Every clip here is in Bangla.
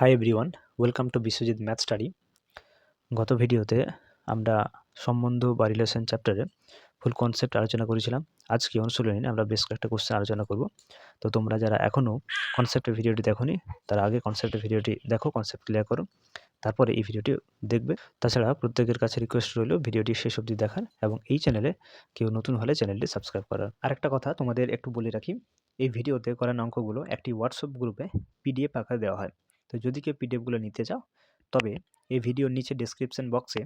Hi everyone welcome to Biswajit math study গত ভিডিওতে আমরা সম্বন্ধ বা রিলেশন চ্যাপ্টারে ফুল কনসেপ্ট আলোচনা করেছিলাম। আজকে অনুশীলনে আমরা বেশ কয়েকটা কোশ্চেন আলোচনা করব। তো তোমরা যারা এখনও কনসেপ্টের ভিডিওটি দেখোনি, তারা আগে কনসেপ্টের ভিডিওটি দেখো কনসেপ্ট ক্লিয়ার করো। তারপরে এই ভিডিওটি দেখবে। তাছাড়া প্রত্যেকের কাছে রিকোয়েস্ট রইল ভিডিওটি শেষ অবধি দেখার এবং এই চ্যানেলে কেউ নতুন হলে চ্যানেলটি সাবস্ক্রাইব করার। আরেকটা কথা তোমাদের একটু বলে রাখি, এই ভিডিওতে করানো অঙ্কগুলো একটি হোয়াটসঅ্যাপ গ্রুপে পিডিএফ আকারে দেওয়া হয়। তো যদি কেউ পিডিএফগুলো নিতে চাও, তবে এই ভিডিওর নিচে ডিসক্রিপশন বক্সে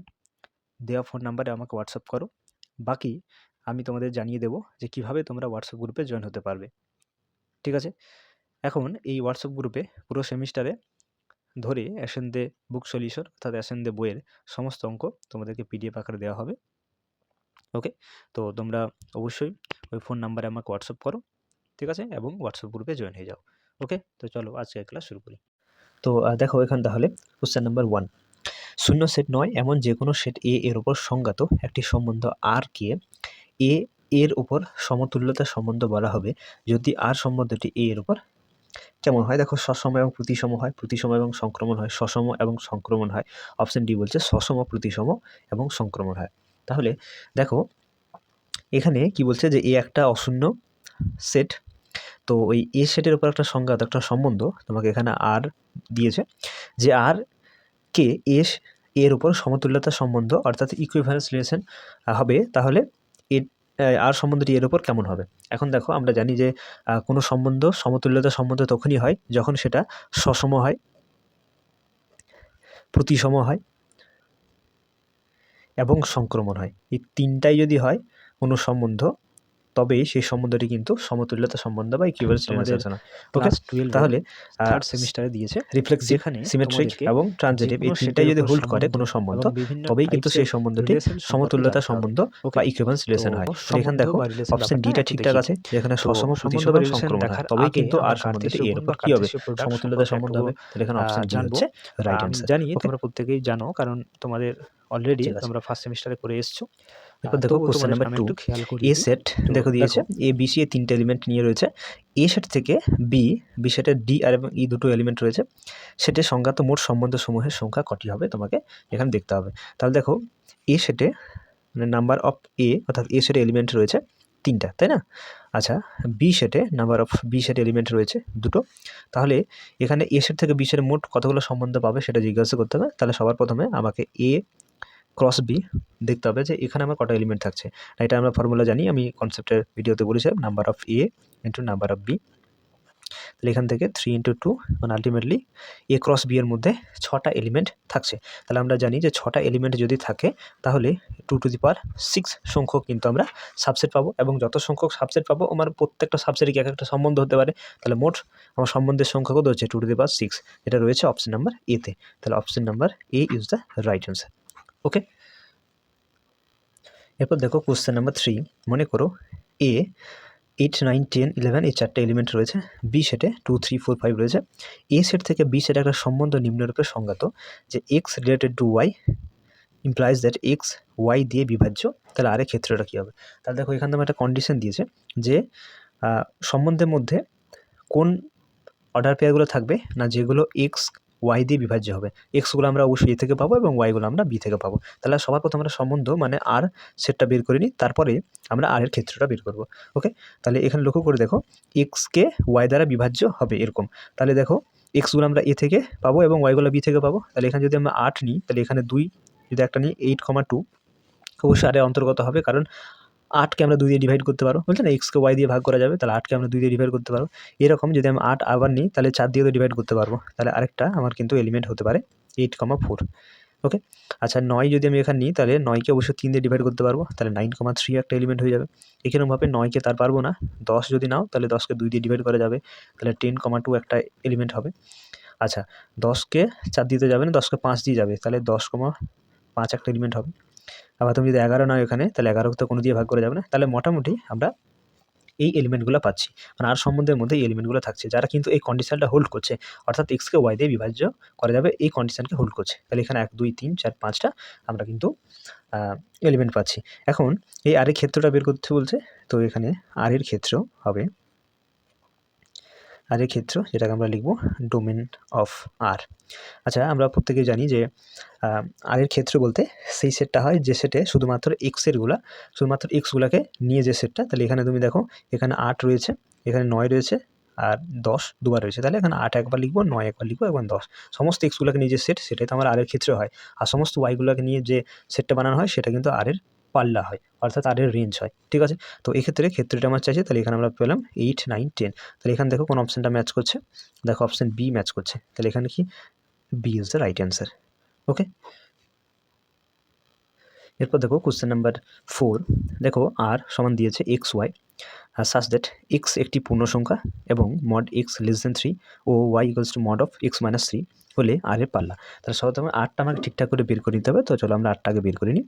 দেওয়া ফোন নাম্বারে আমাকে হোয়াটসঅ্যাপ করো। বাকি আমি তোমাদের জানিয়ে দেবো যে কীভাবে তোমরা হোয়াটসঅ্যাপ গ্রুপে জয়েন হতে পারবে। ঠিক আছে? এখন এই হোয়াটসঅ্যাপ গ্রুপে পুরো সেমিস্টারে ধরে অ্যাসেন দে বুক সলিউশন অর্থাৎ অ্যাসেন দে বইয়ের সমস্ত অঙ্ক তোমাদেরকে পিডিএফ আকারে দেওয়া হবে। ওকে তো তোমরা অবশ্যই ওই ফোন নাম্বারে আমাকে হোয়াটসঅ্যাপ করো। ঠিক আছে? এবং হোয়াটসঅ্যাপ গ্রুপে জয়েন হয়ে যাও। ওকে তো চলো আজকে ক্লাস শুরু করি। তো দেখো এখানে তাহলে কোশ্চেন নাম্বার ওয়ান শূন্য সেট নয়, এমন যে কোনো সেট এ এর উপর সংজ্ঞাত একটি সম্বন্ধ আর কে এ এর উপর সমতুল্যতা সম্বন্ধ বলা হবে যদি আর সম্বন্ধটি এ এর উপর কেমন হয়? দেখো সসম এবং প্রতিসম হয়, প্রতিসম এবং সংক্রমণ হয়, সসম এবং সংক্রমণ হয়। অপশন ডি বলছে সসম, প্রতিসম এবং সংক্রমণ হয়। তাহলে দেখো এখানে কি বলছে যে এ একটা অশূন্য সেট তো ওই এ সেটের উপর একটা সংজ্ঞাত একটা সম্বন্ধ তোমাকে এখানে আর দিয়েছে, যে আর কে এস এর উপর সমতুল্যতা সম্বন্ধ অর্থাৎ ইকুইভ্যালেন্স রিলেশন হবে, তাহলে এর আর সম্বন্ধটি এর উপর কেমন হবে? এখন দেখো, আমরা জানি যে কোনো সম্বন্ধ, সমতুল্যতা সম্বন্ধ তখনই হয় যখন সেটা সসম হয়, প্রতিসম হয় এবং সংক্রমণ হয়। এই তিনটাই যদি হয়, কোনো সম্বন্ধ তবেই সেই সম্বন্ধটি কিন্তু সমতুল্যতা সম্বন্ধ বা ইকুইভ্যালেন্স তোমাদের রিলেশন ওকে তাহলে থার্ড সেমিস্টারে দিয়েছে রিফ্লেক্স যেখানে সিমেট্রিক এবং ট্রানজিটিভ এই তিনটাই যদি হোল্ড করে কোনো সম্বন্ধ তবেই কিন্তু সেই সম্বন্ধটি সমতুল্যতা সম্বন্ধ বা ইকুইভ্যালেন্স রিলেশন হয়। এখানে দেখো অপশন ডিটা ঠিকঠাক আছে যেখানে সসম প্রতিসম এবং সংক্রমণ হয়। তবেই কিন্তু আর সম্বন্ধটি এর উপর কি হবে? সমতুল্যতা সম্বন্ধ হবে। তাহলে এখানে অপশন ডি হচ্ছে রাইট অ্যান্সার জানি তোমরা প্রত্যেকেই জানো কারণ তোমাদের অলরেডি তোমরা ফার্স্ট সেমিস্টারে করে এসছো। এরপর দেখো question number two A set দেখো দিয়েছে এ বি সি এ তিনটে এলিমেন্ট নিয়ে রয়েছে। এ সেট থেকে বি বি সেটের ডি আর এবং ই দুটো এলিমেন্ট রয়েছে। সেটের সংজ্ঞাত মোট সম্বন্ধ সমূহের সংখ্যা কটি হবে? তোমাকে এখানে দেখতে হবে। তাহলে দেখো এ সেটে মানে নাম্বার অফ এ অর্থাৎ এ সেটে এলিমেন্ট রয়েছে তিনটা তাই না? আচ্ছা বি সেটে নাম্বার অফ বি সেটে এলিমেন্ট রয়েছে দুটো। তাহলে এখানে এ সেট থেকে বি সেটের মোট কতগুলো সম্বন্ধ পাবে সেটা জিজ্ঞাসা করতে হবে। তাহলে সবার প্রথমে আমাকে এ ক্রস বি দেখতে হবে যে এখানে আমার কটা এলিমেন্ট থাকছে। এটা আমরা ফর্মুলা জানি, আমি কনসেপ্টের ভিডিওতে বলেছিলাম number of A into number of B তাহলে এখান থেকে থ্রি ইন্টু টু মানে আলটিমেটলি এ ক্রস বি এর মধ্যে ছটা এলিমেন্ট থাকছে। তাহলে আমরা জানি যে ছটা এলিমেন্ট যদি থাকে, তাহলে two to the power six সংখ্যক কিন্তু আমরা সাবসেট পাবো এবং যত সংখ্যক সাবসেট পাবো, আমার প্রত্যেকটা সাবসেটে এক একটা সম্বন্ধ হতে পারে। তাহলে মোট আমার সম্বন্ধের সংখ্যা কত হচ্ছে two to the power six এটা রয়েছে অপশন নাম্বার এতে তাহলে option number A is the right answer okay এরপর দেখো কোশ্চেন নাম্বার থ্রি মনে করো A eight nine ten eleven এই চারটে এলিমেন্ট রয়েছে বি সেটে টু থ্রি ফোর ফাইভ রয়েছে। এ সেট থেকে বি সেটে একটা সম্বন্ধ নিম্নরূপে সংজ্ঞাত, যে x related to y implies that x y দিয়ে বিভাজ্য, তাহলে আরেক ক্ষেত্রটা কী হবে? তাহলে দেখো এখানে আমার একটা কন্ডিশন দিয়েছে, যে সম্বন্ধের মধ্যে কোন অর্ডার পেয়ারগুলো থাকবে, না যেগুলো এক্স ওয়াই দিয়ে বিভাজ্য হবে। এক্সগুলো আমরা অবশ্যই এ থেকে পাবো এবং ওয়াইগুলো আমরা বি থেকে পাবো। তাহলে সবার প্রথমে আমরা সম্বন্ধ মানে আর সেটটা বের করে নিই, তারপরে আমরা আর এর ক্ষেত্রটা বের করব। ওকে তাহলে এখানে লক্ষ্য করে দেখো এক্সকে ওয়াই দ্বারা বিভাজ্য হবে এরকম। তাহলে দেখো এক্সগুলো আমরা এ থেকে পাবো এবং ওয়াইগুলো বি থেকে পাবো। তাহলে এখানে যদি আমরা আট নিই, তাহলে এখানে দুই, যদি একটা নিই এইট কমা টু অবশ্যই আরের অন্তর্গত হবে। কারণ আটকে আমরা দুই দিয়ে ডিভাইড করতে পারব বলছে না এক্সকে ওয়াই দিয়ে ভাগ করা যাবে, তাহলে আটকে আমরা দুই দিয়ে ডিভাইড করতে পারব এরকম যদি আমি আট আবার নিই, তাহলে চার দিয়ে তো ডিভাইড করতে পারব। তাহলে আরেকটা আমার কিন্তু এলিমেন্ট হতে পারে এইট কমা ফোর ওকে আচ্ছা নয় যদি আমি এখানে নিই, তাহলে নয়কে অবশ্যই তিন দিয়ে ডিভাইড করতে পারব। তাহলে নাইন কমা থ্রি একটা এলিমেন্ট হয়ে যাবে। এরকমভাবে নয়কে তার পারব না। দশ যদি নাও, তাহলে দশকে দুই দিয়ে ডিভাইড করা যাবে। তাহলে টেন কমা টু একটা এলিমেন্ট হবে। আচ্ছা দশকে চার দিতে যাবে না দশকে পাঁচ দিয়ে যাবে। তাহলে দশ কমা পাঁচ একটা এলিমেন্ট হবে। আবার তুমি যদি এগারো নাও এখানে, তাহলে এগারোকে তো কোনো দিয়ে ভাগ করে যাবে না। তাহলে মোটামুটি আমরা এই এলিমেন্টগুলো পাচ্ছি। মানে আর সম্বন্ধের মধ্যে এই এলিমেন্টগুলো থাকছে, যারা কিন্তু এই কন্ডিশনটা হোল্ড করছে, অর্থাৎ এক্সকে ওয়াই দিয়ে বিভাজ্য করা যাবে, এই কন্ডিশনকে হোল্ড করছে। তাহলে এখানে এক, দুই, তিন, চার, পাঁচটা আমরা কিন্তু এলিমেন্ট পাচ্ছি। এখন এই আরের ক্ষেত্রটা বের করতে বলছে, তো এখানে আর এর ক্ষেত্র হবে আর এর ক্ষেত্র যেটাকে আমরা লিখব ডোমেন অফ আর আচ্ছা আমরা প্রত্যেকেই জানি যে আর এর ক্ষেত্র বলতে সেই সেটটা হয় যে সেটে শুধুমাত্র এক্সেরগুলা শুধুমাত্র এক্সগুলাকে নিয়ে যে সেটটা, তাহলে এখানে তুমি দেখো, এখানে আট রয়েছে, এখানে নয় রয়েছে, আর দশ দুবার রয়েছে। তাহলে এখানে আট একবার লিখব, নয় একবার লিখব, এবং দশ। সমস্ত এক্সগুলোকে নিয়ে যে সেট, সেটাই তো আমার আরের ক্ষেত্রে হয়। আর সমস্ত ওয়াইগুলোকে নিয়ে যে সেটটা বানানো হয়, সেটা কিন্তু আরের পাল্লা হয়, অর্থাৎ আরের রেঞ্জ হয়, ঠিক আছে? তো এক্ষেত্রে ক্ষেত্রটা আমার চাইছে, তাহলে এখানে আমরা পেলাম এইট নাইন টেন তাহলে এখানে দেখো কোন অপশানটা ম্যাচ করছে। দেখো অপশান বি ম্যাচ করছে। তাহলে এখানে কি? B is the right answer okay এরপর দেখো কোশ্চেন নাম্বার ফোর দেখো আর সমান দিয়েছে x y such that x একটি পূর্ণ সংখ্যা এবং mod x less than three O y equals to mod of x minus three হলে আর এর পাল্লা। তাহলে সর্বপ্রথমে আটটা আমাকে ঠিকঠাক করে বের করে নিতে হবে, তো চলো আমরা আটটাকে বের করে নিই।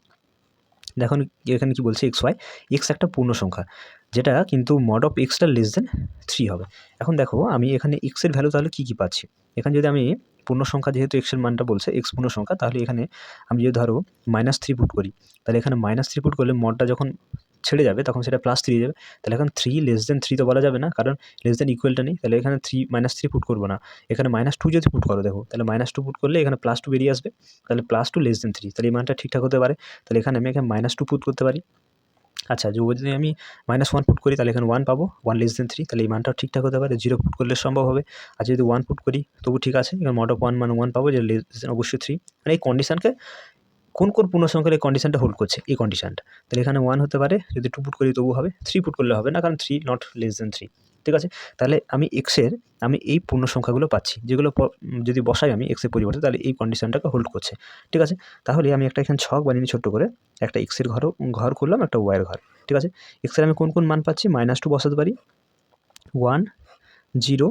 দেখুন এখানে কি বলছে এক্স ওয়াই এক্স একটা পূর্ণ সংখ্যা, যেটা কিন্তু মড অফ এক্সটা লেস দেন থ্রি হবে। এখন দেখো, আমি এখানে এক্সের ভ্যালু তাহলে কী কী পাচ্ছি? এখানে যদি আমি পূর্ণ সংখ্যা যেহেতু এক্সের মানটা বলছে এক্স পূর্ণ সংখ্যা, তাহলে এখানে আমি যদি ধরো মাইনাস থ্রি পুট করি, তাহলে এখানে মাইনাস থ্রি পুট করলে মডটা যখন ছেড়ে যাবে, তখন সেটা প্লাস থ্রি যাবে তাহলে এখন থ্রি লেস দেন থ্রি তো বলা যাবে না, কারণ লেস দেন ইকুয়ালটা নেই। তাহলে এখানে থ্রি মাইনাস থ্রি পুট করব না। এখানে মাইনাস টু যদি পুট করো, দেখো, তাহলে মাইনাস টু পুট করলে এখানে প্লাস টু বেরিয়ে আসবে। তাহলে plus two less than three তাহলে এই মানটা ঠিকঠাক হতে পারে। তাহলে এখানে আমি এখানে মাইনাস টু পুট করতে পারি। আচ্ছা যদি আমি মাইনাস ওয়ান ফুট করি, তাহলে এখানে ওয়ান পাবো ওয়ান লেস দেন থ্রি তাহলে এই মানটাও ঠিকঠাক হতে পারে জিরো ফুট করলে সম্ভব হবে। আর যদি ওয়ান ফুট করি, তবু ঠিক আছে, এখানে মড অফ ওয়ান মানে ওয়ান পাবো, যে লেস দেন অবশ্যই থ্রি মানে এই কন্ডিশনকে কোন কোন পূর্ণ সংখ্যার এই কন্ডিশনটা হোল্ড করছে, এই কন্ডিশনটা তাহলে এখানে ওয়ান হতে পারে, যদি টু ফুট করি তবু হবে থ্রি ফুট করলে হবে না, কারণ three not less than three ঠিক আছে? তাহলে আমি এক্সের আমি এই পূর্ণ সংখ্যাগুলো পাচ্ছি, যেগুলো যদি বসাই আমি এক্সের পরিবর্তে, তাহলে এই কন্ডিশনটাকে হোল্ড করছে, ঠিক আছে? তাহলে আমি একটা এখানে ছক বানিয়ে ছোট্ট করে, একটা এক্সের ঘর ঘর করলাম, একটা ওয়াইয়ের ঘর, ঠিক আছে? এক্সের আমি কোন কোন মান পাচ্ছি? মাইনাস টু বসাতে পারি ওয়ান জিরো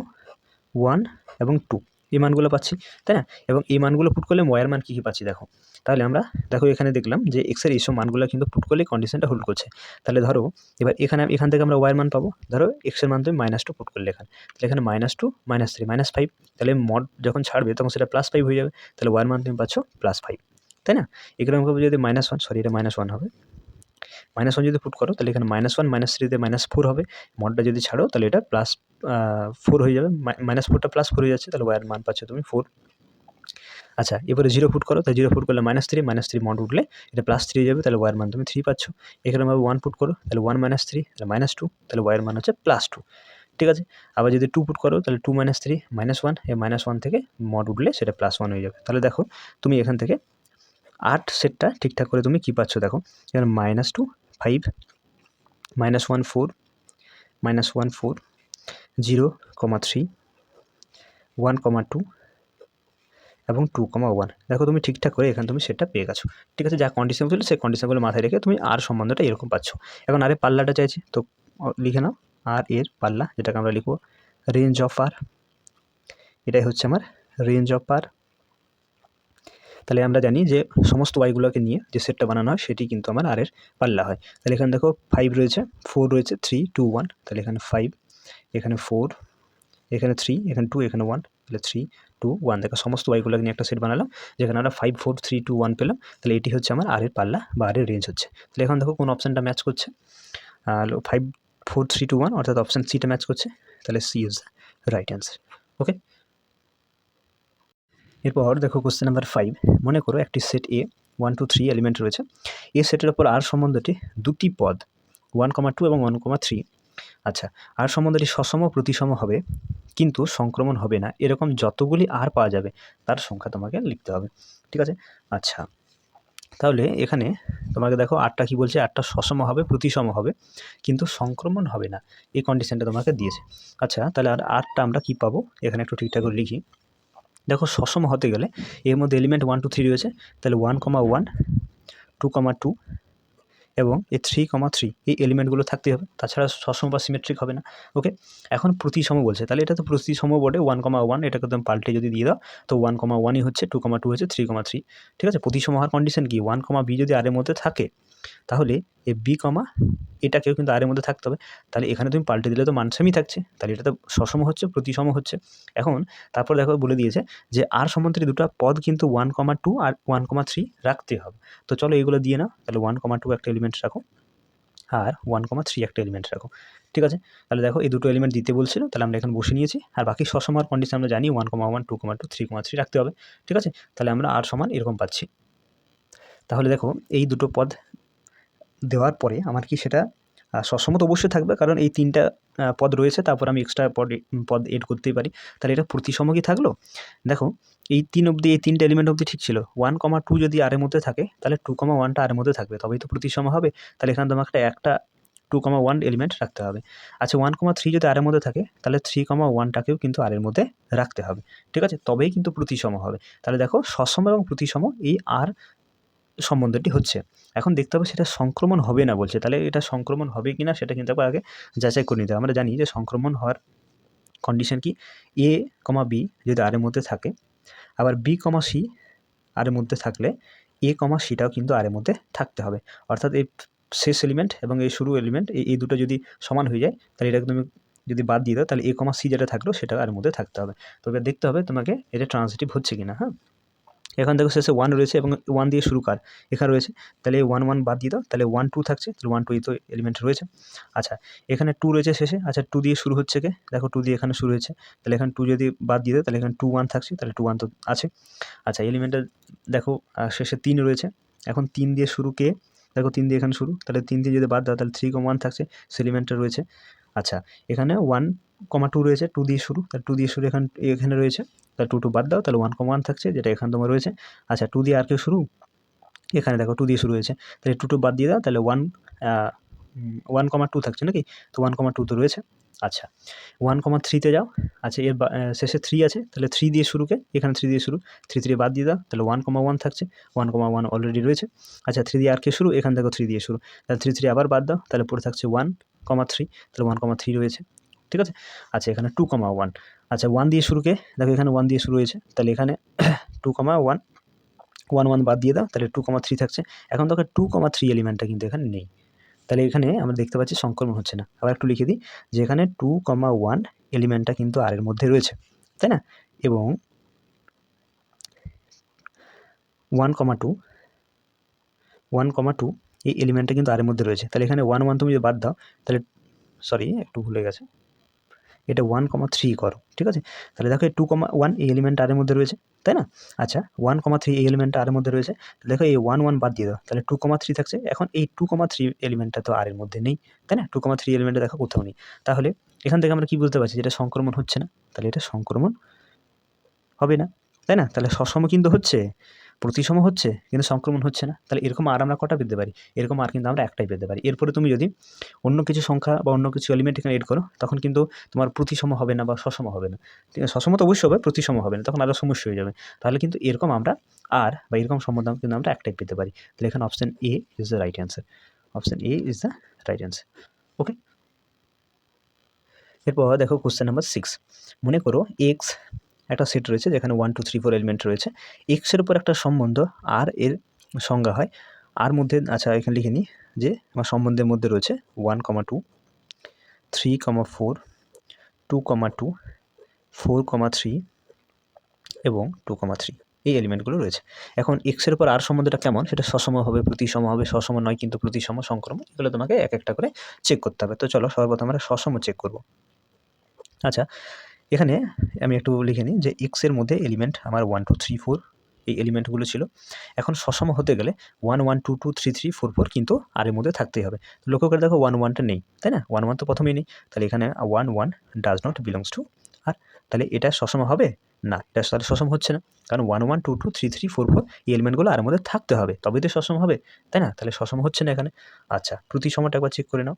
ওয়ান এবং টু এই মানগুলো পাচ্ছি, তাই না? এবং এই মানগুলো পুট করলে ওয়ার মান কী কী পাচ্ছি দেখো? তাহলে আমরা, দেখো এখানে দেখলাম যে এক্সের এইসব মানগুলো কিন্তু পুট করলে কন্ডিশনটা হোল্ড করছে। তাহলে ধরো, এবার এখানে এখান থেকে আমরা ওয়ার মান পাবো। ধরো এক্সের মান তুমি মাইনাস টু পুট করলে এখানে। তাহলে এখানে minus two minus three minus five তাহলে মড যখন ছাড়বে তখন সেটা প্লাস ফাইভ হয়ে যাবে। তাহলে ওয়ার মান তুমি পাচ্ছ প্লাস ফাইভ তাই না? এগুলো যদি মাইনাস ওয়ান সরি এটা মাইনাস ওয়ান হবে। মাইনাস ওয়ান যদি পুট করো, তাহলে এখানে মাইনাস ওয়ান মাইনাস থ্রিতে মাইনাস ফোর হবে। মডটা যদি ছাড়ো, তাহলে এটা প্লাস ফোর হয়ে যাবে। মাইনাস ফোরটা প্লাস ফোর হয়ে যাচ্ছে, তাহলে ওয়ার মান পাচ্ছ তুমি ফোর আচ্ছা এবারে জিরো ফুট করো, তাহলে জিরো ফুট করলে minus three minus three mod উঠলে এটা প্লাস থ্রি যাবে, তাহলে ওয়ার মান তুমি থ্রি পাচ্ছ। এখানে ভাবে ওয়ান ফুট করো, তাহলে ওয়ান মাইনাস থ্রি তাহলে মাইনাস টু তাহলে ওয়ার মান হচ্ছে প্লাস টু ঠিক আছে? আবার যদি টু ফুট করো, তাহলে two minus three minus one এই মাইনাস ওয়ান থেকে মড উঠলে সেটা প্লাস ওয়ান হয়ে যাবে। তাহলে দেখো, তুমি এখান থেকে আট সেটটা ঠিকঠাক করে তুমি কী পাচ্ছ দেখো? এখানে minus two five minus one four minus one four zero comma three one comma two এবং টু কমা ওয়ান দেখো তুমি ঠিকঠাক করে এখানে তুমি সেটা পেয়ে গেছো। ঠিক আছে, যা কন্ডিশন ছিল সেই কন্ডিশনগুলো মাথায় রেখে তুমি আর সম্বন্ধটা এরকম পাচ্ছ। এখন আরে পাল্লাটা চাইছি, তো লিখে নাও। আর এর পাল্লা, যেটাকে আমরা লিখব রেঞ্জ অফ আর এটাই হচ্ছে আমার রেঞ্জ অফ আর তাহলে আমরা জানি যে সমস্ত ওয়াইগুলোকে নিয়ে যে সেটটা বানানো হয়, সেটি কিন্তু আমার আরের পাল্লা হয়। তাহলে এখানে দেখো ফাইভ রয়েছে ফোর রয়েছে থ্রি টু ওয়ান তাহলে এখানে ফাইভ এখানে ফোর এখানে থ্রি এখানে টু এখানে ওয়ান তাহলে থ্রি টু ওয়ান দেখো সমস্ত ওয়াইগুলোকে নিয়ে একটা সেট বানালাম, যেখানে আমরা five four three two one পেলাম, তাহলে এটি হচ্ছে আমার আরের পাল্লা বা আরের রেঞ্জ হচ্ছে। তাহলে এখন দেখো কোন অপশানটা ম্যাচ করছে। Five four three two one অর্থাৎ অপশান সিটা ম্যাচ করছে। তাহলে C is the right answer okay এরপর দেখো কোশ্চেন নাম্বার ফাইভ মনে করো একটি set A one two three element রয়েছে। এ সেটের ওপর আর সম্বন্ধটি দুটি পদ ওয়ান কমা টু এবং ওয়ান কমা থ্রি আচ্ছা আর সম্বন্ধটি সসম প্রতিসম হবে, কিন্তু সংক্রমণ হবে না। এরকম যতগুলি আর পাওয়া যাবে, তার সংখ্যা তোমাকে লিখতে হবে। ঠিক আছে? আচ্ছা তাহলে এখানে তোমাকে দেখো আটটা কী বলছে? আটটা সসম হবে, প্রতিসম হবে, কিন্তু সংক্রমণ হবে না। এই কন্ডিশনটা তোমাকে দিয়েছে। আচ্ছা তাহলে আর আটটা আমরা কী পাবো? এখানে একটু ঠিকঠাক করে লিখি। দেখো সসম হতে গেলে এর মধ্যে এলিমেন্ট ওয়ান টু থ্রি রয়েছে। তাহলে one comma one two comma two এবং এই থ্রি কমা থ্রি এই এলিমেন্টগুলো থাকতে হবে। তাছাড়া সসম বা সিমেট্রিক হবে না। ওকে এখন প্রতিসম বলছে। তাহলে এটা তো প্রতিসম বটে ওয়ান কমা ওয়ান এটাকে তুমি পাল্টে যদি দিয়ে দাও, তো ওয়ান কমা ওয়ানই হচ্ছে টু কমা টু হচ্ছে থ্রি কমা থ্রি ঠিক আছে? প্রতিসম হওয়ার কন্ডিশন কি? ওয়ান কমা বি যদি আরের মধ্যে থাকে, তাহলে এ বি কমা এটাকেও কিন্তু আরের মধ্যে থাকতে হবে। তাহলে এখানে তুমি পাল্টে দিলে তো মান সেমই থাকছে। তাহলে এটা তো সসম হচ্ছে, প্রতিসম হচ্ছে। এখন তারপর দেখো বলে দিয়েছে যে আর সম্বন্ধে দুটো পদ কিন্তু ওয়ান কমা টু আর ওয়ান কমা থ্রি রাখতে হবে। তো চলো এগুলো দিয়ে নাও, তাহলে ওয়ান কমা টু একটা এলিমেন্ট রাখো আর ওয়ান কমা থ্রি একটা এলিমেন্ট রাখো। ঠিক আছে? তাহলে দেখো এই দুটো এলিমেন্ট দিতে বলছিল, তাহলে আমরা এখানে বসে নিয়েছি। আর বাকি সসমার কন্ডিশন আমরা জানি one comma one two comma two three comma three রাখতে হবে। ঠিক আছে? তাহলে আমরা আর সমান এরকম পাচ্ছি। তাহলে দেখো এই দুটো পদ দেওয়ার পরে আমার কি সেটা আহ, সসম তো অবশ্যই থাকবে। কারণ এই তিনটা পদ রয়েছে তারপর আমি এক্সট্রা পদ পদ এড করতেই পারি। তাহলে এটা প্রতিসম কি থাকল? দেখো এই তিন অবধি এই তিনটে এলিমেন্ট অবধি ঠিক ছিল। ওয়ান কমা টু যদি আরের মধ্যে থাকে তাহলে টু কমা ওয়ানটা আরের মধ্যে থাকবে। তবেই তো প্রতিসম হবে। তাহলে এখানে তোমাকে একটা টু কমা ওয়ান এলিমেন্ট রাখতে হবে। আচ্ছা ওয়ান কমা থ্রি যদি আরের মধ্যে থাকে তাহলে থ্রি কমা ওয়ানটাকেও কিন্তু আরের মধ্যে রাখতে হবে। ঠিক আছে? তবেই কিন্তু প্রতিসম হবে। তাহলে দেখো সসম এবং প্রতিসম এই আর সম্বন্ধটি হচ্ছে। এখন দেখতে হবে সেটা সংক্রমণ হবে না বলছে। তাহলে এটা সংক্রমণ হবে কি না সেটা কিন্তু একবার আগে যাচাই করে নিতে হবে। আমরা জানি যে সংক্রমণ হওয়ার কন্ডিশন কি? এ কমা বি যদি আরের মধ্যে থাকে, আবার বি কমা সি আরের মধ্যে থাকলে এ কমা সিটাও কিন্তু আরের মধ্যে থাকতে হবে। অর্থাৎ এই শেষ এলিমেন্ট এবং এই শুরু এলিমেন্ট এই দুটো যদি সমান হয়ে যায়, তাহলে এটা তুমি যদি বাদ দিয়ে দাও, তাহলে এ কমা সি যেটা থাকল সেটা আর মধ্যে থাকতে হবে। তো এবার দেখতে হবে তোমাকে এটা ট্রান্সিটিভ হচ্ছে কিনা হ্যাঁ? এখান থেকে শেষে ওয়ান রয়েছে এবং ওয়ান দিয়ে শুরু কার এখানে রয়েছে। তাহলে ওয়ান ওয়ান বাদ দিয়ে দাও, তাহলে ওয়ান টু থাকছে, তাহলে ওয়ান টু তো এলিমেন্ট রয়েছে। আচ্ছা এখানে টু রয়েছে শেষে আচ্ছা টু দিয়ে শুরু হচ্ছে কে? দেখো টু দিয়ে এখানে শুরু হয়েছে। তাহলে এখানে টু যদি বাদ দিয়ে দাও, তাহলে এখানে টু ওয়ান থাকছে, তাহলে টু ওয়ান তো আছে। আচ্ছা এলিমেন্টের দেখো শেষে তিন রয়েছে। এখন তিন দিয়ে শুরু কে? দেখো তিন দিয়ে এখানে শুরু। তাহলে তিন দিয়ে যদি বাদ দাও, তাহলে থ্রি কম ওয়ান থাকছে সে এলিমেন্টটা রয়েছে। আচ্ছা এখানে ওয়ান কমা টু রয়েছে টু দিয়ে শুরু। তাহলে টু দিয়ে শুরু এখানে এখানে রয়েছে। তাহলে টু টু বাদ দাও, তাহলে ওয়ান কমা ওয়ান থাকছে, যেটা এখানে তোমার রয়েছে। আচ্ছা টু দিয়ে আর কেউ শুরু? এখানে দেখো টু দিয়ে শুরু হয়েছে। তাহলে টু টু বাদ দিয়ে দাও, তাহলে ওয়ান ওয়ান কমা টু থাকছে নাকি? তো ওয়ান কমা টু তো রয়েছে। আচ্ছা ওয়ান কমা থ্রিতে যাও। আচ্ছা এর শেষে থ্রি আছে, তাহলে থ্রি দিয়ে শুরুকে এখানে থ্রি দিয়ে শুরু। থ্রি থ্রি বাদ দিয়ে দাও, তাহলে ওয়ান কমা ওয়ান থাকছে। ওয়ান কমা ওয়ান অলরেডি রয়েছে। আচ্ছা থ্রি দিয়ে আর কে শুরু? এখান থেকে থ্রি দিয়ে শুরু। তাহলে থ্রি থ্রি আবার বাদ দাও, তাহলে পড়ে থাকছে ওয়ান কমা থ্রি তাহলে ওয়ান কমা থ্রি রয়েছে। ঠিক আছে? আচ্ছা এখানে টু কমা ওয়ান আচ্ছা ওয়ান দিয়ে শুরুকে দেখো, এখানে ওয়ান দিয়ে শুরু হয়েছে। তাহলে এখানে two comma one one one বাদ দিয়ে দাও, তাহলে টু কমা থ্রি থাকছে। এখন তোকে টু কমা থ্রি এলিমেন্টটা কিন্তু এখানে নেই। তাহলে এখানে আমরা দেখতে পাচ্ছি সংক্রমণ হচ্ছে না। আবার একটু লিখে দিই যে এখানে টু কমা ওয়ান এলিমেন্টটা কিন্তু আর এর মধ্যে রয়েছে, তাই না? এবং one comma two one comma two এই এলিমেন্টটা কিন্তু আর এর মধ্যে রয়েছে। তাহলে এখানে ওয়ান ওয়ান তুমি যদি বাদ দাও, তাহলে সরি একটু ভুলে গেছে। এটা ওয়ান কমা থ্রি করো, ঠিক আছে? তাহলে দেখো টু কমা ওয়ান এই এলিমেন্ট আর এর মধ্যে রয়েছে, তাই না? আচ্ছা ওয়ান কমা থ্রি এই এলিমেন্টটা আর এর মধ্যে রয়েছে দেখো এই ওয়ান ওয়ান বাদ দিয়ে দাও, তাহলে টু কমা থ্রি থাকছে। এখন এই টু কমা থ্রি এলিমেন্টটা তো আর এর মধ্যে নেই, তাই না? টু কমা থ্রি এলিমেন্টে দেখো কোথাও নেই। তাহলে এখান থেকে আমরা কি বুঝতে পারছি যেটা সংক্রমণ হচ্ছে না? তাহলে এটা সংক্রমণ হবে না, তাই না? তাহলে সসম কিন্তু হচ্ছে। প্রতিসম হচ্ছে, কিন্তু সংক্রমণ হচ্ছে না। তাহলে এরকম আর আমরা কটা পেতে পারি? এরকম আর কিন্তু আমরা একটাই পেতে পারি। এরপরে তুমি যদি অন্য কিছু সংখ্যা বা অন্য কিছু এলিমেন্ট এখানে এড করো, তখন কিন্তু তোমার প্রতিসম হবে না বা সসম হবে না। সসম তো অবশ্যই হবে, প্রতিসম হবে না, তখন আরও সমস্যা হয়ে যাবে। তাহলে কিন্তু এরকম আমরা আর বা এরকম সম্বন্ধ কিন্তু আমরা একটাই পেতে পারি। তাহলে এখানে option A is the right answer option A is the right answer okay এরপর দেখো কোশ্চেন নাম্বার সিক্স মনে করো এক্স একটা সেট রয়েছে যেখানে one two three four element রয়েছে। এক্সের উপর একটা সম্বন্ধ আর এর সংজ্ঞা হয়। আর মধ্যে আচ্ছা এখানে লিখে নিই যে, আমার সম্বন্ধের মধ্যে রয়েছে one comma two three comma four two comma two four comma three এবং টু কমা থ্রি এই এলিমেন্টগুলো রয়েছে। এখন এক্সের উপর আর সম্বন্ধটা কেমন? সেটা সসম হবে, প্রতিসম হবে, সসম নয়, কিন্তু প্রতিসম সংক্রমণ এগুলো তোমাকে এক একটা করে চেক করতে হবে। তো চলো সর্বপ্রথম আমরা সসম চেক করব। আচ্ছা এখানে আমি একটু লিখে নিই যে এক্সের মধ্যে এলিমেন্ট আমার ওয়ান টু থ্রি ফোর এই এলিমেন্টগুলো ছিল। এখন সসম হতে গেলে one one two two three three four four কিন্তু আর এর মধ্যে থাকতেই হবে। লক্ষ্য করে দেখো ওয়ান ওয়ানটা নেই, তাই না? ওয়ান ওয়ান তো প্রথমেই নেই। তাহলে এখানে one one does not belongs to R তাহলে এটা সসম হবে? না, এটা তাহলে সসম হচ্ছে না। কারণ one one two two three three four four এই এলিমেন্টগুলো আর মধ্যে থাকতে হবে। তবেই তো সসম হবে, তাই না? তাহলে সসম হচ্ছে না এখানে। আচ্ছা প্রতি সময়টা একবার চেক করে নাও।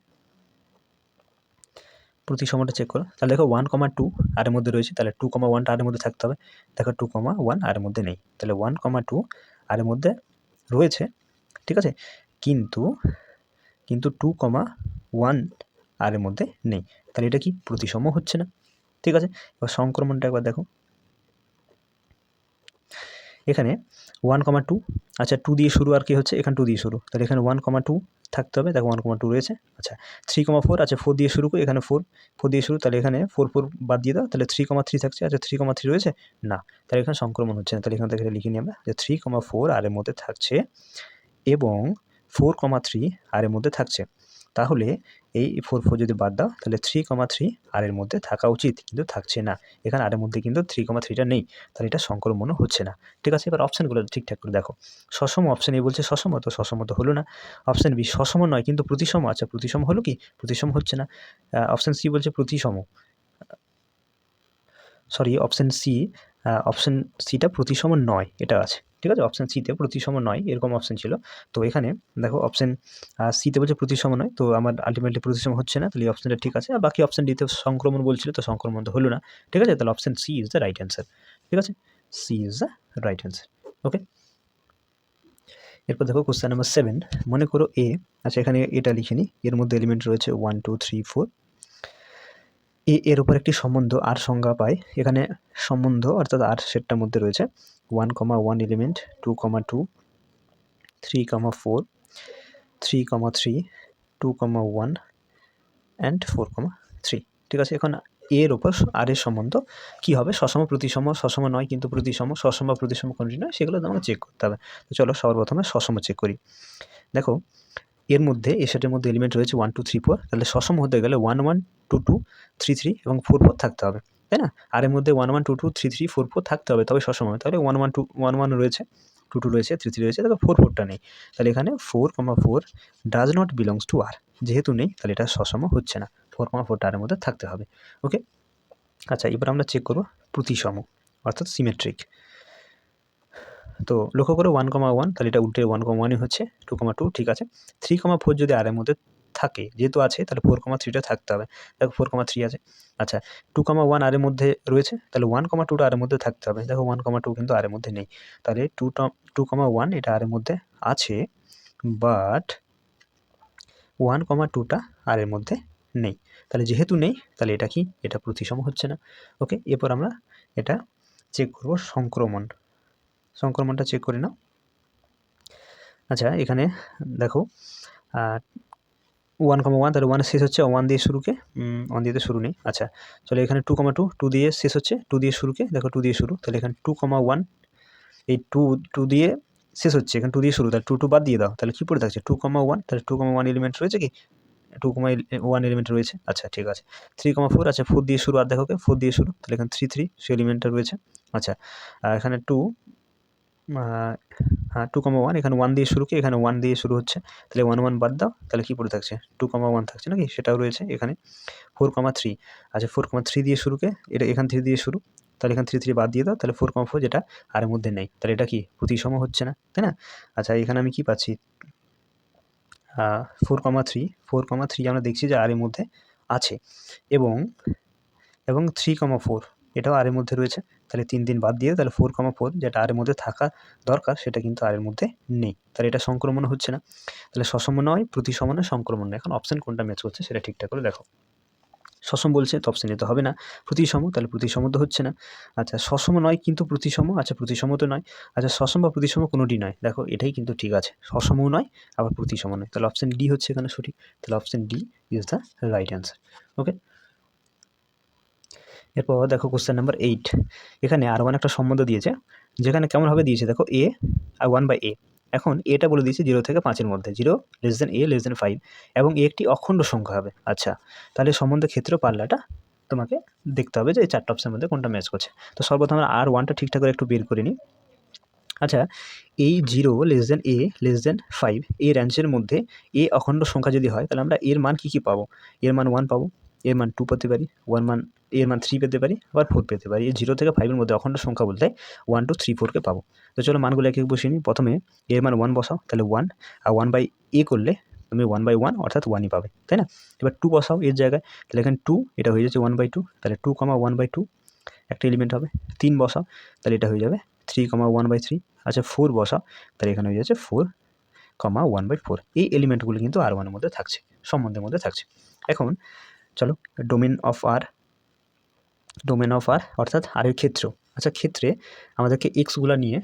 প্রতিসমটা চেক করো। তাহলে দেখো ওয়ান কমা টু আর মধ্যে রয়েছে, তাহলে টু কমা ওয়ানটা আর মধ্যে থাকতে হবে। দেখো টু কমা ওয়ান আর মধ্যে নেই। তাহলে ওয়ান কমা টু আর মধ্যে রয়েছে, ঠিক আছে? কিন্তু কিন্তু টু কমা ওয়ান আর মধ্যে নেই। তাহলে এটা কি? প্রতিসম হচ্ছে না, ঠিক আছে? এবার সংক্রমণটা একবার দেখো। এখানে ওয়ান কমা টু আচ্ছা টু দিয়ে শুরু আর কি হচ্ছে? এখানে টু দিয়ে শুরু। তাহলে এখানে ওয়ান কমা টু থাকতে হবে, দেখো ওয়ান কমা টু রয়েছে। আচ্ছা থ্রি কমা ফোর আচ্ছা ফোর দিয়ে শুরু করে, এখানে ফোর ফোর দিয়ে শুরু, তাহলে এখানে ফোর ফোর বাদ দিয়ে দাও, তাহলে থ্রি কমা থ্রি থাকছে। আচ্ছা থ্রি কমা থ্রি রয়েছে? না, তাহলে এখানে সংক্রমণ হচ্ছে না, তাহলে এখান থেকে লিখে নিই আমরা। যে থ্রি কমা ফোর আর এর মধ্যে থাকছে এবং ফোর কমা থ্রি আর এর মধ্যে থাকছে। তাহলে এই ফোর ফোর যদি বাদ দাও, তাহলে থ্রি কমা থ্রি আর এর মধ্যে থাকা উচিত, কিন্তু থাকছে না। এখানে আর এর মধ্যে কিন্তু থ্রি কমা থ্রিটা নেই, তাহলে এটা সংক্রমণও হচ্ছে না। ঠিক আছে? এবার অপশানগুলো ঠিকঠাক করে দেখো। সসম অপশান এ বলছে সসম তো সসম তো হলো না। অপশান বি সসম নয়, কিন্তু প্রতিসম আচ্ছা প্রতিসম হলো কি? প্রতিসম হচ্ছে না। অপশান সি বলছে প্রতিসম। সরি অপশান সি অপশান সিটা প্রতিসম নয়, এটা আছে। ঠিক আছে? অপশান সিতে প্রতিসম নয়, এরকম অপশান ছিল। তো এখানে দেখো অপশান সিতে বলছে প্রতিসম নয়, তো আমার আলটিমেটলি প্রতিসম হচ্ছে না, তাহলে এই অপশানটা ঠিক আছে। আর বাকি অপশান ডিতে সংক্রমণ বলছিল, তো সংক্রমণ তো হলো না। ঠিক আছে? তাহলে option C is the right answer ঠিক আছে? C is the right answer okay এরপর দেখো কোশ্চেন নাম্বার সেভেন মনে করো এ আচ্ছা এখানে এটা লিখে নিই। এর মধ্যে এলিমেন্ট রয়েছে one two three four A, এর উপর একটি সম্বন্ধ আর সংজ্ঞা পায় এখানে সম্বন্ধ অর্থাৎ আর সেটটার মধ্যে রয়েছে one comma one element two comma two three comma four three comma three two comma one and four comma three ঠিক আছে, এখন এর ওপর আর এর সম্বন্ধ কী হবে? সসম, প্রতিসম, সসম নয় কিন্তু প্রতিসম, সসম বা প্রতিসম কোনটি নয়, সেগুলো আমাকে চেক করতে হবে। তো চলো সর্বপ্রথমে সসম চেক করি। দেখো এর মধ্যে এ সেটের মধ্যে এলিমেন্ট রয়েছে ওয়ান টু থ্রি ফোর তাহলে সসম হতে গেলে one one two two three three এবং ফোর ফোর থাকতে হবে, তাই না? আর এর মধ্যে one one two two three three four four থাকতে হবে, তবে সসম হবে। তাহলে one one two one one রয়েছে টু টু রয়েছে থ্রি থ্রি রয়েছে তবে ফোর ফোরটা নেই। তাহলে এখানে four comma four does not belongs to R যেহেতু নেই, তাহলে এটা সসম হচ্ছে না। ফোর কমা ফোরটা আর মধ্যে থাকতে হবে ওকে আচ্ছা এবার আমরা চেক করব প্রতিসম, অর্থাৎ সিমেট্রিক তো লক্ষ্য করে ওয়ান কমা ওয়ান তাহলে এটা উল্টে ওয়ান কমা ওয়ানই হচ্ছে টু কমা টু ঠিক আছে? থ্রি কমা ফোর যদি আর এর মধ্যে থাকে, যেহেতু আছে, তাহলে ফোর কমা থ্রিটা থাকতে হবে। দেখো ফোর কমা থ্রি আছে। আচ্ছা টু কমা ওয়ান আর এর মধ্যে রয়েছে, তাহলে ওয়ান কমা টুটা আর এর মধ্যে থাকতে হবে। দেখো ওয়ান কমা টু কিন্তু আর এর মধ্যে নেই। তাহলে টু টু কমা ওয়ান এটা আর এর মধ্যে আছে বাট ওয়ান কমা টুটা আর এর মধ্যে নেই। তাহলে যেহেতু নেই, তাহলে এটা কি? এটা প্রতিসম হচ্ছে না। ওকে এরপর আমরা এটা চেক করব সংক্রমণ। সংক্রমণটা চেক করে নাও। আচ্ছা এখানে দেখো ওয়ান কমা ওয়ান তাহলে ওয়ান শেষ হচ্ছে ওয়ান দিয়ে শুরুকে ওয়ান দিয়ে তো শুরু নেই। আচ্ছা চলো এখানে টু কমা টু টু দিয়ে শেষ হচ্ছে টু দিয়ে শুরুকে, দেখো টু দিয়ে শুরু, তাহলে এখানে টু কমা ওয়ান এই টু টু দিয়ে শেষ হচ্ছে, এখানে টু দিয়ে শুরু, তাহলে টু টু বাদ দিয়ে দাও, তাহলে কী পড়ে থাকছে? টু কমা ওয়ান তাহলে টু কমা ওয়ান এলিমেন্ট রয়েছে কি? টু কমা ওয়ান এলিমেন্ট রয়েছে। আচ্ছা ঠিক আছে। থ্রি কমা ফোর আচ্ছা ফোর দিয়ে শুরু, আর দেখো ফোর দিয়ে শুরু, তাহলে এখানে থ্রি থ্রি সে এলিমেন্টটা রয়েছে। আচ্ছা এখানে টু হ্যাঁ টু কমা ওয়ান এখানে ওয়ান দিয়ে শুরু কি? এখানে ওয়ান দিয়ে শুরু হচ্ছে। তাহলে ওয়ান ওয়ান বাদ দাও। তাহলে কী পড়ে থাকছে? টু কমা ওয়ান থাকছে নাকি? সেটাও রয়েছে এখানে। ফোর কমা থ্রি আচ্ছা ফোর কমা থ্রি দিয়ে শুরুকে, এটা এখান থ্রি দিয়ে শুরু। তাহলে এখানে থ্রি থ্রি বাদ দিয়ে দাও। তাহলে ফোর কমা ফোর যেটা আর মধ্যে নেই। তাহলে এটা কি? প্রতিসম হচ্ছে না, তাই না? আচ্ছা এখানে আমি কি পাচ্ছি? Four comma three four comma three আমরা দেখছি যে আর এর মধ্যে আছে। এবং এবং থ্রি কমা ফোর এটাও আর মধ্যে রয়েছে। তাহলে তিন দিন বাদ দিয়ে তাহলে ফোর কমা ফোর যেটা আর এর মধ্যে থাকা দরকার সেটা কিন্তু আর এর মধ্যে নেই। তাহলে এটা সংক্রমণ হচ্ছে না। তাহলে সসম নয়, প্রতিসম নয়, সংক্রমণ এখন অপশান কোনটা ম্যাচ করছে সেটা ঠিকঠাক করে দেখো। সসম বলছে, তো অপশান নিতে হবে না। প্রতিসম, তাহলে প্রতিসম তো হচ্ছে না। আচ্ছা সসম নয় কিন্তু প্রতিসম আচ্ছা প্রতিসম তো নয়। আচ্ছা সসম বা প্রতিসম কোনোটি নয়? দেখো, এটাই কিন্তু ঠিক আছে। সসমও নয়, আবার প্রতিসম নয়। তাহলে অপশান ডি হচ্ছে এখানে সঠিক। তাহলে option D is the right answer okay এরপর দেখো কোশ্চেন নাম্বার এইট এখানে আর ওয়ান একটা সম্বন্ধ দিয়েছে, যেখানে কেমনভাবে দিয়েছে দেখো এ আর ওয়ান বাই এ এখন এটা বলে দিয়েছে জিরো থেকে পাঁচের মধ্যে zero less than A less than five এবং এ একটি অখণ্ড সংখ্যা হবে। আচ্ছা তাহলে সম্বন্ধের ক্ষেত্রে পাল্লাটা তোমাকে দেখতে হবে যে এই চারটা অপশনের মধ্যে কোনটা ম্যাচ করছে। তো সর্বপ্রথম আমরা আর ওয়ানটা ঠিকঠাক করে একটু বের করে নিই। আচ্ছা এই zero less than A less than five এই র্যাঞ্চের মধ্যে এ অখণ্ড সংখ্যা যদি হয়, তাহলে আমরা এর মান কী কী পাবো? এর মান ওয়ান পাবো। এর মান টু পেতে পারি ওয়ান মান, এর মান থ্রি পেতে পারি, আবার ফোর পেতে পারি। এই জিরো থেকে ফাইভের মধ্যে অখণ্ড সংখ্যা বলতে ওয়ান টু থ্রি ফোরকে পাবো। তো চলো মানগুলো এক বসিয়ে নিই। প্রথমে এর মান ওয়ান বসাও, তাহলে ওয়ান আর ওয়ান বাই এ করলে তুমি ওয়ান বাই ওয়ান অর্থাৎ ওয়ানই পাবে, তাই না? এবার টু বসাও এর জায়গায়, তাহলে এখানে টু এটা হয়ে যাচ্ছে ওয়ান বাই টু তাহলে two comma one by two একটা এলিমেন্ট হবে। তিন বসাও, তাহলে এটা হয়ে যাবে three comma one by three আচ্ছা ফোর বসাও, তাহলে এখানে হয়ে যাচ্ছে four comma one by four এই এলিমেন্টগুলো কিন্তু আর ওয়ানের মধ্যে থাকছে, সম্বন্ধের মধ্যে থাকছে। এখন চলো domain of R domain of R অর্থাৎ আরের ক্ষেত্র। আচ্ছা ক্ষেত্রে আমাদেরকে এক্সগুলো নিয়ে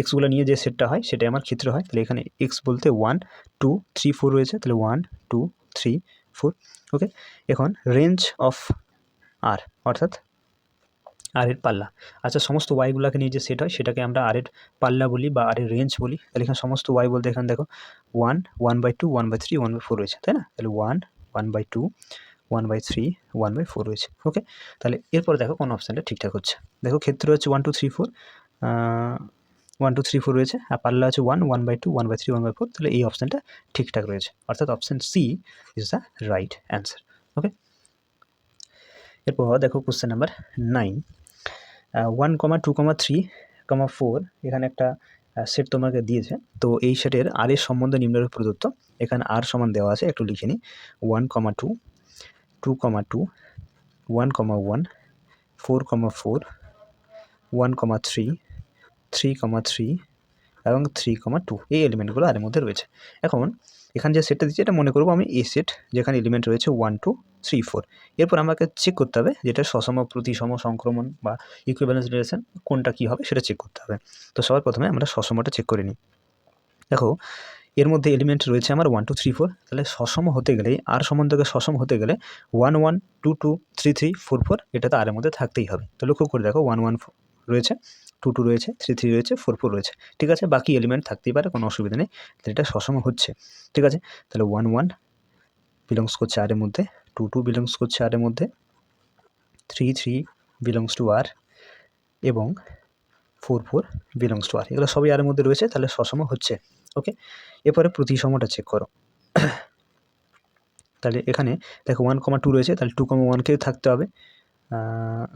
এক্সগুলো নিয়ে যে সেটটা হয়, সেটাই আমার ক্ষেত্র হয়। তাহলে এখানে এক্স বলতে ওয়ান টু থ্রি ফোর রয়েছে। তাহলে one two three four okay এখন রেঞ্জ অফ আর অর্থাৎ আর এর পাল্লা। আচ্ছা সমস্ত ওয়াইগুলোকে নিয়ে যে সেট হয়, সেটাকে আমরা আর এর পাল্লা বলি বা আর এর রেঞ্জ বলি। তাহলে এখানে সমস্ত ওয়াই বলতে এখানে দেখো one one by two one by three one by four রয়েছে, তাই না? তাহলে one one by two one by three one by four রয়েছে ওকে তাহলে এরপর দেখো কোন অপশানটা ঠিকঠাক হচ্ছে। দেখো ক্ষেত্র হচ্ছে one two three four one two three four রয়েছে, আর পাল্লা আছে one one by two one by three one by four তাহলে এই অপশানটা ঠিকঠাক রয়েছে। অর্থাৎ option C is the right answer okay এরপর দেখো question number nine one comma two comma three comma four এখানে একটা সেট তোমাকে দিয়েছে। তো এই সেটের আর এর সম্বন্ধে নিম্নরূপ প্রদত্ত, এখানে আর সমান দেওয়া আছে, একটু লিখে নিই। ওয়ান কমা টু এবং থ্রি কমা টু এই এলিমেন্টগুলো আর মধ্যে রয়েছে। এখন এখানে যে সেটটা দিচ্ছে, এটা মনে করব আমি এ সেট যেখানে এলিমেন্ট রয়েছে ওয়ান টু থ্রি ফোর এরপর আমাকে চেক করতে হবে যেটা সসম, প্রতিসম, সংক্রমণ বা ইকুইভ্যালেন্স রিলেশন কোনটা কী হবে, সেটা চেক করতে হবে। তো সবার প্রথমে আমরা সসমটা চেক করে নিই। দেখো এর মধ্যে এলিমেন্ট রয়েছে আমার ওয়ান টু থ্রি ফোর তাহলে সসম হতে গেলে আর সম্বন্ধকে সসম হতে গেলে one one two two three three four four এটা তো আরের মধ্যে থাকতেই হবে। তো লক্ষ্য করে দেখো ওয়ান ওয়ান রয়েছে টু টু রয়েছে থ্রি থ্রি রয়েছে ফোর ফোর রয়েছে। ঠিক আছে, বাকি এলিমেন্ট থাকতেই পারে, কোনো অসুবিধা নেই। তাহলে এটা সসম হচ্ছে। ঠিক আছে, তাহলে ওয়ান ওয়ান বিলংস করছে আর এর মধ্যে টু টু বিলংস করছে আর এর মধ্যে three three belongs to R এবং four four belongs to R এগুলো সবই আর মধ্যে রয়েছে, তাহলে সসম হচ্ছে। ওকে এরপরে প্রতিসমটা চেক করো। তাহলে এখানে দেখো ওয়ান কমা টু রয়েছে, তাহলে টু কমা ওয়ানকেও থাকতে হবে।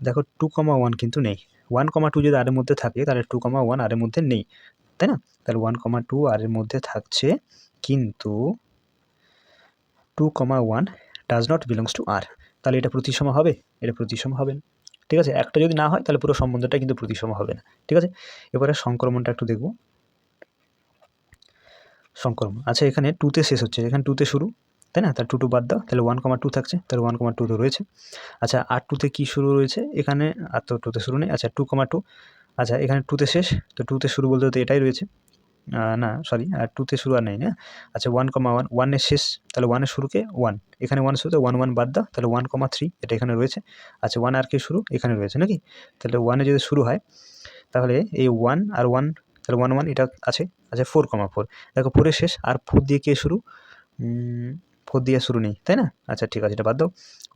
দেখো টু কমা ওয়ান কিন্তু নেই। ওয়ান কমা টু যদি আরের মধ্যে থাকে, তাহলে টু কমা ওয়ান আরের মধ্যে নেই, তাই না? তাহলে ওয়ান কমা টু আরের মধ্যে থাকছে কিন্তু two comma one does not belongs to R তাহলে এটা প্রতিসম হবে, এটা প্রতিসম হবে না। ঠিক আছে? একটা যদি না হয়, তাহলে পুরো সম্বন্ধটা কিন্তু প্রতিসম হবে না। ঠিক আছে? এবারে সংক্রমণটা একটু দেখব। সংক্রমণ। আচ্ছা এখানে টুতে শেষ হচ্ছে। এখানে টুতে শুরু, তাই না? তার টু টু বাদ দাও। তাহলে ওয়ান কমা টু থাকছে। তাহলে ওয়ান কমা টু তো রয়েছে। আচ্ছা আর টুতে কী শুরু রয়েছে? এখানে আর তো টুতে শুরু নেই। আচ্ছা টু কমা টু আচ্ছা এখানে টুতে শেষ। তো টুতে শুরু বলতে তো এটাই রয়েছে। না সরি আর টুতে শুরু আর নেই, না? আচ্ছা ওয়ান কমা ওয়ান ওয়ানের শেষ, তাহলে ওয়ানের শুরুকে ওয়ান এখানে ওয়ান শুরুতে ওয়ান ওয়ান বাদ দাও। তাহলে ওয়ান কমা থ্রি এটা এখানে রয়েছে। আচ্ছা ওয়ান আর কে শুরু? এখানে রয়েছে, নাকি? তাহলে ওয়ানে যদি শুরু হয়, তাহলে এই ওয়ান আর ওয়ান তাহলে ওয়ান ওয়ান এটা আছে। আচ্ছা ফোর কমা ফোর দেখো ফোরের শেষ। আর ফোর দিয়ে কে শুরু? ফোর দিয়ে শুরু নেই, তাই না? আচ্ছা ঠিক আছে, এটা বাদ দাও।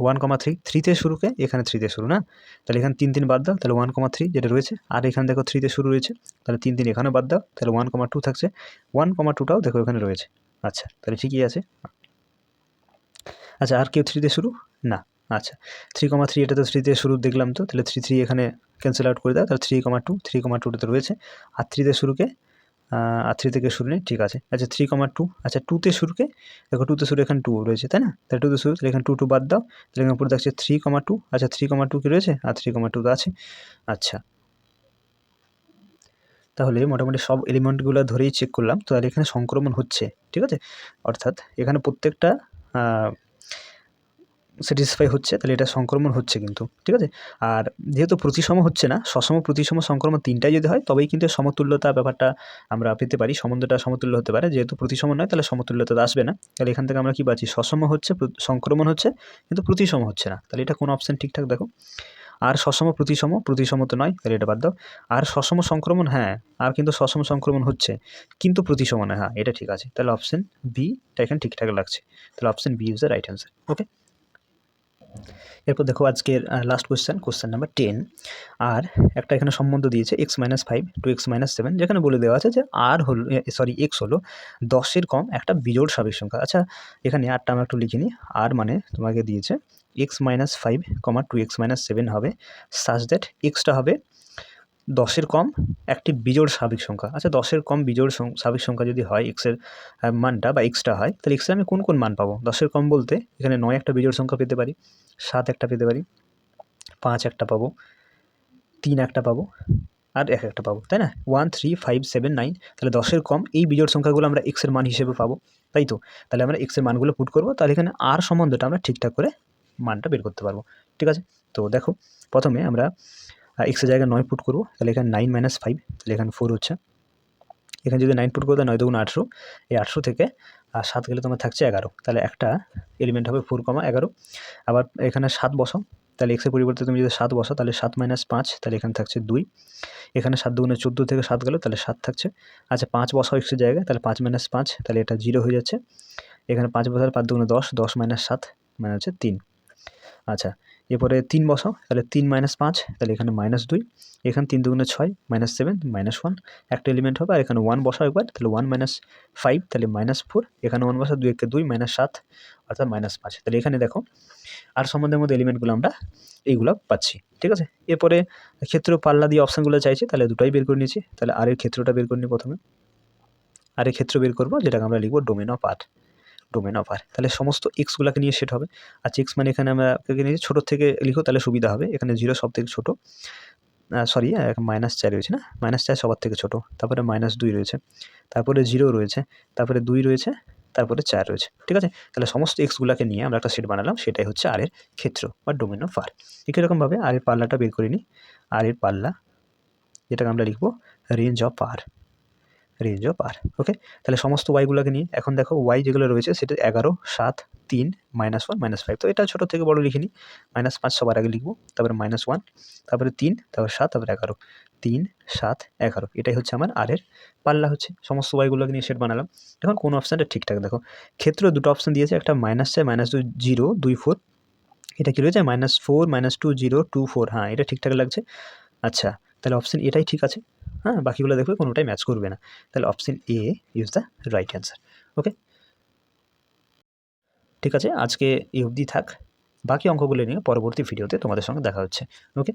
ওয়ান কমা থ্রি থ্রিতে শুরুকে এখানে থ্রিতে শুরু, না? তাহলে এখানে তিন তিন বাদ দাও, তাহলে ওয়ান কমা থ্রি যেটা রয়েছে। আর এখানে দেখো থ্রিতে শুরু রয়েছে, তাহলে তিন তিন এখানেও বাদ দাও, তাহলে ওয়ান কমা টু থাকছে। ওয়ান কমা টুটাও দেখো এখানে রয়েছে। আচ্ছা তাহলে ঠিকই আছে। আচ্ছা আর কেউ থ্রিতে শুরু? না। আচ্ছা থ্রি কমা থ্রি এটা তো থ্রিতে শুরু দেখলাম তো, তাহলে থ্রি থ্রি এখানে ক্যান্সেল আউট করে দাও, তাহলে three comma two three comma টুটা তো রয়েছে। আর থ্রিতে শুরুকে আর থ্রি থেকে শুরু নেই, ঠিক আছে। আচ্ছা থ্রি কমা টু আচ্ছা টুতে শুরুকে, দেখো টুতে শুরু এখানে টু রয়েছে, তাই না? তাহলে টুতে শুরু, তাহলে এখানে টু টু বাদ দাও, তাহলে এখানে উপরে দেখছে থ্রি কমা টু আচ্ছা থ্রি কমা টু কি রয়েছে? আর থ্রি কমা টু তো আছে। আচ্ছা। তাহলে মোটামুটি সব এলিমেন্টগুলো ধরেই চেক করলাম, তো আর এখানে সংক্রমণ হচ্ছে, ঠিক আছে? অর্থাৎ এখানে প্রত্যেকটা স্যাটিসফাই হচ্ছে, তাহলে এটা সংক্রমণ হচ্ছে কিন্তু, ঠিক আছে? আর যেহেতু প্রতিসম হচ্ছে না, সসম প্রতিসম সংক্রমণ তিনটাই যদি হয়, তবেই কিন্তু সমতুল্যতা ব্যাপারটা আমরা পেতে পারি, সম্বন্ধটা সমতুল্য হতে পারে। যেহেতু প্রতিসম নয়, তাহলে সমতুল্যতা আসবে না। তাহলে এখান থেকে আমরা কী পাচ্ছি? সসম হচ্ছে সংক্রমণ হচ্ছে, কিন্তু প্রতিসম হচ্ছে না। তাহলে এটা কোন অপশান ঠিকঠাক দেখো? আর সসম প্রতিসম প্রতিসম তো নয়, তাহলে এটা বাদ দাও। আর সসম সংক্রমণ হ্যাঁ আর কিন্তু সসম সংক্রমণ হচ্ছে, কিন্তু প্রতিসম নয় হ্যাঁ এটা ঠিক আছে। তাহলে অপশান বিটা এখানে ঠিকঠাক লাগছে। তাহলে option B is the right answer okay এরপর দেখো আজকের last question question number ten আর একটা এখানে সম্বন্ধ দিয়েছে X minus five two X minus seven যেখানে বলে দেওয়া আছে যে আর হল সরি এক্স হলো দশের কম একটা বিজোড় সাবেক সংখ্যা। আচ্ছা এখানে আরটা আমরা একটু লিখিনি। আর মানে তোমাকে দিয়েছে X minus five comma two X minus seven হবে সাজ দ্যাট এক্সটা হবে দশের কম, একটি বিজোড় স্বাভাবিক সংখ্যা। আচ্ছা দশের কম বিজোড় স্বাভাবিক সংখ্যা যদি হয় এক্সের মানটা বা এক্সটা হয়, তাহলে এক্সের আমি কোন কোন মান পাবো? দশের কম বলতে এখানে নয় একটা বিজোড় সংখ্যা পেতে পারি, সাত একটা পেতে পারি, পাঁচ একটা পাবো, তিন একটা পাবো, আর এক একটা পাবো, তাই না? One three five seven nine তাহলে দশের কম এই বিজোড় সংখ্যাগুলো আমরা এক্সের মান হিসেবে পাবো, তাই তো? তাহলে আমরা এক্সের মানগুলো পুট করব, তাহলে এখানে আর সম্বন্ধটা আমরা ঠিকঠাক করে মানটা বের করতে পারব, ঠিক আছে? তো দেখো, প্রথমে আমরা এক্সের জায়গায় নয় পুট করব। তাহলে এখানে নাইন মাইনাস ফাইভ তাহলে এখানে ফোর হচ্ছে। এখানে যদি নাইন পুট করো তাহলে নয় দুগুণ আটশো এই আটশো থেকে আর সাত গেলে তোমার থাকছে এগারো। তাহলে একটা এলিমেন্ট হবে ফোর কমা এগারো। আবার এখানে সাত বসাও, তাহলে এক্সের পরিবর্তে তুমি যদি সাত বসাও, তাহলে সাত মাইনাস পাঁচ, তাহলে এখানে থাকছে দুই। এখানে সাত দুগুণে চোদ্দ থেকে সাত গেল, তাহলে সাত থাকছে। আচ্ছা পাঁচ বসাও এক্সের জায়গায়, তাহলে পাঁচ মাইনাস পাঁচ, তাহলে এটা জিরো হয়ে যাচ্ছে। এখানে পাঁচ বসালে পাঁচ দুগুণে দশ দশ মাইনাস সাত মানে হচ্ছে তিন। আচ্ছা এরপরে তিন বসাও, তাহলে তিন মাইনাস পাঁচ, তাহলে এখানে মাইনাস দুই, এখানে তিন দুগুণে ছয় মাইনাস সেভেন মাইনাস ওয়ান একটা এলিমেন্ট হবে, আর এখানে ওয়ান বসাও একবার, তাহলে ওয়ান মাইনাস ফাইভ তাহলে মাইনাস ফোর এখানে ওয়ান বসা দুই একে দুই মাইনাস সাত, অর্থাৎ মাইনাস পাঁচ, তাহলে এখানে দেখো, আর সম্বন্ধের মধ্যে এলিমেন্টগুলো আমরা এইগুলো পাচ্ছি, ঠিক আছে? এরপরে ক্ষেত্র পাল্লা দিয়ে অপশানগুলো চাইছি, তাহলে দুটাই বের করে নিয়েছি, তাহলে আর এর ক্ষেত্রটা বের করে নিই প্রথমে আর এর ক্ষেত্র বের করব, যেটাকে আমরা লিখব domain of R domain of R তাহলে সমস্ত এক্সগুলোকে নিয়ে সেট হবে। আর এক্স মানে এখানে আমরা নিয়ে ছোটোর থেকে লিখো, তাহলে সুবিধা হবে। এখানে জিরো সব থেকে ছোটো। সরি মাইনাস চার রয়েছে না? মাইনাস চার সবার থেকে ছোটো। তারপরে মাইনাস দুই রয়েছে। তারপরে জিরো রয়েছে। তারপরে দুই রয়েছে। তারপরে চার রয়েছে। ঠিক আছে? তাহলে সমস্ত এক্সগুলোকে নিয়ে আমরা একটা সেট বানালাম। সেটাই হচ্ছে আর এর ক্ষেত্র বা ডোমেন অফ আর একই রকমভাবে আর এর পাল্লাটা বের করে নিই। আর এর পাল্লা, যেটাকে আমরা লিখব range of R range of R okay তাহলে সমস্ত ওয়াইগুলোকে নিয়ে, এখন দেখো ওয়াই যেগুলো রয়েছে, সেটা এগারো, সাত, তিন মাইনাস ওয়ান মাইনাস ফাইভ তো এটা ছোটো থেকে বড় লিখিনি। মাইনাস পাঁচ সবার আগে লিখব, তারপরে মাইনাস ওয়ান তারপরে তিন, তারপরে সাত, তারপরে এগারো। তিন, সাত, এগারো। এটাই হচ্ছে আমার আরের পাল্লা হচ্ছে। সমস্ত ওয়াইগুলোকে নিয়ে সেট বানালাম। এখন কোন অপশানটা ঠিকঠাক? দেখো, ক্ষেত্রে দুটো অপশান দিয়েছে, একটা মাইনাস চাই মাইনাস টু জিরো দুই ফোর এটা কী রয়েছে? Minus four minus two zero two four হ্যাঁ এটা ঠিকঠাক লাগছে। আচ্ছা তাহলে অপশান এটাই ঠিক আছে। হ্যাঁ বাকিগুলো দেখবে কোনোটাই ম্যাচ করবে না। তাহলে option A is the right answer okay ঠিক আছে, আজকে এই অবধি থাক। বাকি অঙ্কগুলো নিয়ে পরবর্তী ভিডিওতে তোমাদের সঙ্গে দেখা হচ্ছে ওকে